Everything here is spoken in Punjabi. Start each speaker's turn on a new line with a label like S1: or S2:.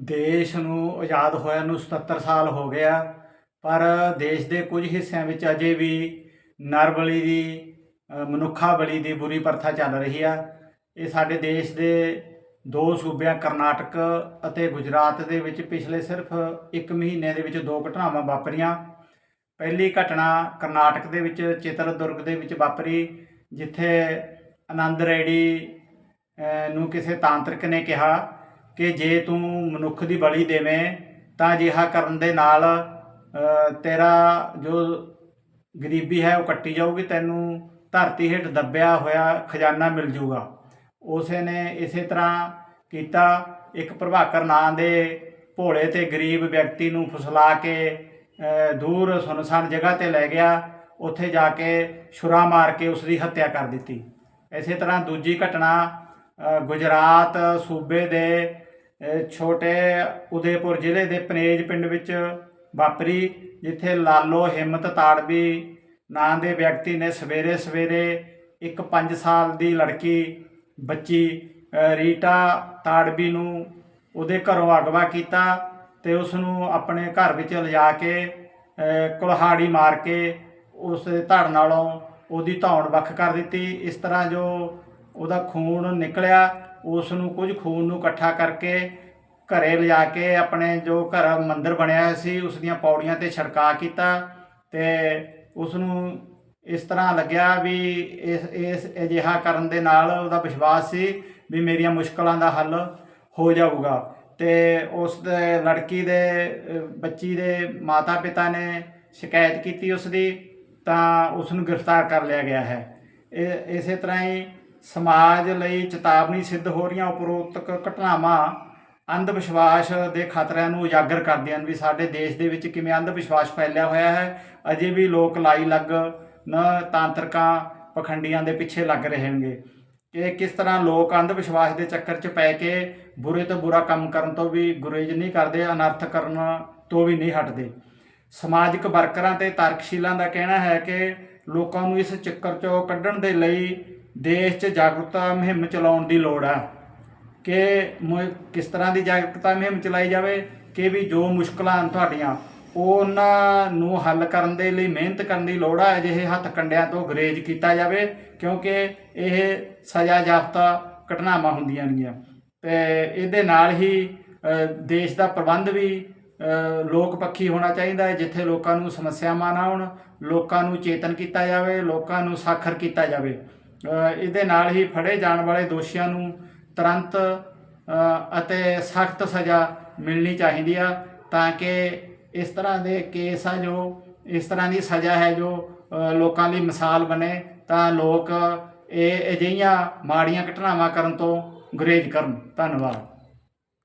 S1: ਦੇਸ਼ ਨੂੰ ਆਜ਼ਾਦ ਹੋਇਆ ਨੂੰ 77 ਸਾਲ ਹੋ ਗਿਆ, ਪਰ ਦੇਸ਼ ਦੇ ਕੁਝ ਹਿੱਸਿਆਂ ਵਿੱਚ ਅਜੇ ਵੀ ਨਰ ਬਲੀ ਦੀ ਮਨੁੱਖਾ ਬਲੀ ਦੀ ਬੁਰੀ ਪ੍ਰਥਾ ਚੱਲ ਰਹੀ ਆ। ਇਹ ਸਾਡੇ ਦੇਸ਼ ਦੇ ਦੋ ਸੂਬਿਆਂ ਕਰਨਾਟਕ ਅਤੇ ਗੁਜਰਾਤ ਦੇ ਵਿੱਚ ਪਿਛਲੇ ਸਿਰਫ 1 ਮਹੀਨੇ ਦੇ ਵਿੱਚ ਦੋ ਘਟਨਾਵਾਂ ਵਾਪਰੀਆਂ। ਪਹਿਲੀ ਘਟਨਾ ਕਰਨਾਟਕ ਦੇ ਵਿੱਚ ਚਿਤਰਦੁਰਗ ਦੇ ਵਿੱਚ ਵਾਪਰੀ, ਜਿੱਥੇ ਆਨੰਦ ਰੈਡੀ ਨੂੰ ਕਿਸੇ ਤਾਂਤਰਿਕ ਨੇ ਕਿਹਾ। ਕਿ ਜੇ ਤੂੰ ਮਨੁੱਖ ਦੀ ਬਲੀ ਦੇਵੇਂ, ਤਾਂ ਅਜਿਹਾ ਕਰਨ ਦੇ ਨਾਲ ਤੇਰਾ ਜੋ ਗਰੀਬੀ ਹੈ ਉਹ ਕੱਟੀ ਜਾਊਗੀ, ਤੈਨੂੰ ਧਰਤੀ ਹੇਠ ਦੱਬਿਆ ਹੋਇਆ ਖਜ਼ਾਨਾ ਮਿਲ ਜੂਗਾ ਉਸੇ ਨੇ ਇਸੇ ਤਰ੍ਹਾਂ ਕੀਤਾ। ਇੱਕ ਪ੍ਰਭਾਕਰ ਨਾਂ ਦੇ ਭੋਲੇ ਤੇ ਗਰੀਬ ਵਿਅਕਤੀ ਨੂੰ ਫੁਸਲਾ ਕੇ ਦੂਰ ਸੁਨਸਾਨ ਜਗ੍ਹਾ ਤੇ ਲੈ ਗਿਆ। ਉੱਥੇ ਜਾ ਕੇ ਛੁਰਾ ਮਾਰ ਕੇ ਉਸ ਦੀ ਹੱਤਿਆ ਕਰ ਦਿੱਤੀ। ਇਸੇ ਤਰ੍ਹਾਂ ਦੂਜੀ ਘਟਨਾ ਗੁਜਰਾਤ ਸੂਬੇ ਦੇ ਛੋਟੇ ਉਦੇਪੁਰ ਜ਼ਿਲ੍ਹੇ ਦੇ ਪਨੇਜ ਪਿੰਡ ਵਿੱਚ ਵਾਪਰੀ ਜਿੱਥੇ ਲਾਲੋ ਹਿੰਮਤ ਤਾੜਵੀ ਨਾਂ ਦੇ ਵਿਅਕਤੀ ਨੇ ਸਵੇਰੇ ਸਵੇਰੇ ਇੱਕ 5 ਸਾਲ ਦੀ ਲੜਕੀ ਬੱਚੀ ਰੀਟਾ ਤਾੜਵੀ ਨੂੰ ਉਹਦੇ ਘਰੋਂ ਅਗਵਾ ਕੀਤਾ ਤੇ ਉਸ ਨੂੰ ਆਪਣੇ ਘਰ ਵਿੱਚ ਲਿਜਾ ਕੇ ਅ, ਕੁਲਹਾੜੀ ਮਾਰ ਕੇ ਉਸ ਦੇ ਧੜ ਨਾਲੋਂ ਉਹਦੀ ਧੌਣ ਵੱਖ ਕਰ ਦਿੱਤੀ। ਇਸ ਤਰ੍ਹਾਂ ਜੋ ਉਹਦਾ ਖੂਨ ਨਿਕਲਿਆ ਉਸ ਨੂੰ ਕੁਝ ਖੂਨ ਨੂੰ ਇਕੱਠਾ ਕਰਕੇ ਘਰੇ ਲਿਜਾ ਕੇ ਆਪਣੇ ਜੋ ਘਰ ਮੰਦਿਰ ਬਣਿਆ ਹੋਇਆ ਸੀ ਉਸ ਦੀਆਂ ਪੌੜੀਆਂ ਤੇ ਛੜਕਾ ਕੀਤਾ ਤੇ ਉਸ ਨੂੰ ਇਸ ਤਰ੍ਹਾਂ ਲੱਗਿਆ ਵੀ ਇਸ ਇਸ ਅਜਿਹਾ ਕਰਨ ਦੇ ਨਾਲ ਉਹਦਾ ਵਿਸ਼ਵਾਸ ਸੀ ਵੀ ਮੇਰੀਆਂ ਮੁਸ਼ਕਲਾਂ ਦਾ ਹੱਲ ਹੋ ਜਾਊਗਾ। ਤੇ ਉਸ ਦੇ ਲੜਕੀ ਦੇ, ਬੱਚੀ ਦੇ ਮਾਤਾ ਪਿਤਾ ਨੇ ਸ਼ਿਕਾਇਤ ਕੀਤੀ ਉਸ ਦੀ ਤਾਂ ਉਸ ਨੂੰ ਗ੍ਰਿਫਤਾਰ ਕਰ ਲਿਆ ਗਿਆ ਹੈ। ਇਹ, ਇਸੇ ਤਰ੍ਹਾਂ ਹੀ ਸਮਾਜ ਲਈ ਚੇਤਾਵਨੀ ਸਿੱਧ ਹੋ ਰਹੀਆਂ ਉਪਰੋਕਤ ਘਟਨਾਵਾਂ ਅੰਧ ਵਿਸ਼ਵਾਸ ਦੇ ਖਤਰਿਆਂ ਨੂੰ ਉਜਾਗਰ ਕਰਦੀਆਂ ਹਨ ਵੀ ਸਾਡੇ ਦੇਸ਼ ਦੇ ਵਿੱਚ ਕਿਵੇਂ ਅੰਧ ਵਿਸ਼ਵਾਸ ਫੈਲਿਆ ਹੋਇਆ ਹੈ। ਅਜੇ ਵੀ ਲੋਕ ਲਾਈ ਲੱਗ ਨ ਤਾਂਤਰਕਾਂ ਪਖੰਡੀਆਂ ਦੇ ਪਿੱਛੇ ਲੱਗ ਰਹੇ ਹੋਣਗੇ ਕਿ ਕਿਸ ਤਰ੍ਹਾਂ ਲੋਕ ਅੰਧ ਵਿਸ਼ਵਾਸ ਦੇ ਚੱਕਰ 'ਚ ਪੈ ਕੇ ਬੁਰੇ ਤੋਂ ਬੁਰਾ ਕੰਮ ਕਰਨ ਤੋਂ ਵੀ ਗੁਰੇਜ਼ ਨਹੀਂ ਕਰਦੇ, ਅਨਰਥ ਕਰਨ ਤੋਂ ਵੀ ਨਹੀਂ ਹਟਦੇ। ਸਮਾਜਿਕ ਵਰਕਰਾਂ ਤੇ ਤਰਕਸ਼ੀਲਾਂ ਦਾ ਕਹਿਣਾ ਹੈ ਕਿ ਲੋਕਾਂ ਨੂੰ ਇਸ ਚੱਕਰ 'ਚੋਂ ਕੱਢਣ ਦੇ ਲਈ ਦੇਸ਼ 'ਚ ਜਾਗਰੂਕਤਾ ਮੁਹਿੰਮ ਚਲਾਉਣ ਦੀ ਲੋੜ ਹੈ ਕਿ ਮੁ- ਕਿਸ ਤਰ੍ਹਾਂ ਦੀ ਜਾਗਰੂਕਤਾ ਮੁਹਿੰਮ ਚਲਾਈ ਜਾਵੇ, ਕਿ ਵੀ ਜੋ ਮੁਸ਼ਕਲਾਂ ਹਨ ਤੁਹਾਡੀਆਂ ਉਹ ਉਹਨਾਂ ਨੂੰ ਹੱਲ ਕਰਨ ਦੇ ਲਈ, ਮਿਹਨਤ ਕਰਨ ਦੀ ਲੋੜ ਆ, ਅਜਿਹੇ ਹੱਥ ਕੰਡਿਆਂ ਤੋਂ ਗਰੇਜ ਕੀਤਾ ਜਾਵੇ, ਕਿਉਂਕਿ ਇਹ ਸਜ਼ਾ ਯਾਫਤਾ ਘਟਨਾਵਾਂ ਹੁੰਦੀਆਂ ਨੇਗੀਆਂ। ਤੇ ਇਹਦੇ ਨਾਲ ਹੀ ਦੇਸ਼ ਦਾ ਪ੍ਰਬੰਧ ਵੀ ਲੋਕ ਪੱਖੀ ਹੋਣਾ ਚਾਹੀਦਾ ਹੈ, ਜਿੱਥੇ ਲੋਕਾਂ ਨੂੰ ਸਮੱਸਿਆਵਾਂ ਨਾ ਆਉਣ, ਲੋਕਾਂ ਨੂੰ ਚੇਤਨ ਕੀਤਾ ਜਾਵੇ, ਲੋਕਾਂ ਨੂੰ ਸਾਖਰ ਕੀਤਾ ਜਾਵੇ। ਇਹਦੇ ਨਾਲ ਹੀ ਫੜੇ ਜਾਣ ਵਾਲੇ ਦੋਸ਼ੀਆਂ ਨੂੰ ਤੁਰੰਤ ਅਤੇ ਸਖਤ ਸਜ਼ਾ ਮਿਲਣੀ ਚਾਹੀਦੀ ਆ ਤਾਂ ਕਿ ਇਸ ਤਰ੍ਹਾਂ ਦੇ ਕੇਸ ਆ ਜੋ, ਇਸ ਤਰ੍ਹਾਂ ਦੀ ਸਜ਼ਾ ਹੈ ਜੋ ਲੋਕਾਂ ਲਈ ਮਿਸਾਲ ਬਣੇ ਤਾਂ ਲੋਕ ਇਹ ਅਜਿਹੀਆਂ ਮਾੜੀਆਂ ਘਟਨਾਵਾਂ ਕਰਨ ਤੋਂ ਗੁਰੇਜ਼ ਕਰਨ। ਧੰਨਵਾਦ।